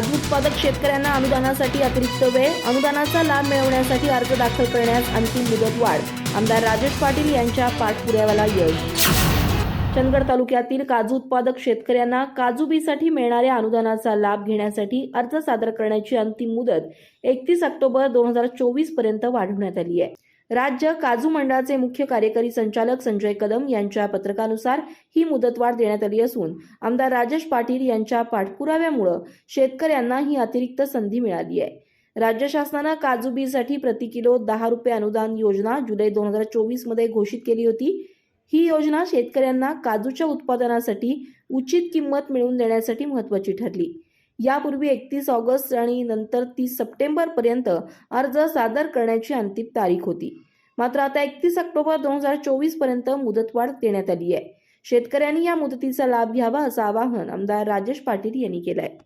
काजू उत्पादक शेतकऱ्यांना अनुदानासाठी अतिरिक्त वेळ अनुदानाचा लाभ मिळवण्यासाठी अर्ज दाखल करण्यास अंतिम मुदत वाढ. आमदार राजेश पाटील यांच्या पाठपुराव्याला यश. चंदगड तालुक्यातील काजू उत्पादक शेतकऱ्यांना काजू बीसाठी मिळणाऱ्या अनुदानाचा लाभ घेण्यासाठी अर्ज सादर करण्याची अंतिम मुदत एकतीस ऑक्टोबर दोन हजार चोवीसपर्यंत वाढवण्यात आली आहे. राज्य काजू मंडळाचे मुख्य कार्यकारी संचालक संजय कदम यांच्या पत्रकानुसार ही मुदतवाढ देण्यात आली असून आमदार राजेश पाटील यांच्या पाठपुराव्यामुळे शेतकऱ्यांना ही अतिरिक्त संधी मिळाली आहे. राज्य शासनानं काजू बीसाठी प्रति किलो दहा रुपये अनुदान योजना जुलै दोन हजार चोवीसमध्ये घोषित केली होती. ही योजना शेतकऱ्यांना काजूच्या उत्पादनासाठी उचित किंमत मिळवून देण्यासाठी महत्वाची ठरली. यापूर्वी एकतीस ऑगस्ट आणि नंतर तीस सप्टेंबर पर्यंत अर्ज सादर करण्याची अंतिम तारीख होती. मात्र आता एकतीस ऑक्टोबर दोन हजार चोवीसपर्यंत मुदतवाढ देण्यात आली आहे. शेतकऱ्यांनी या मुदतीचा लाभ घ्यावा असं आवाहन आमदार राजेश पाटील यांनी केलं आहे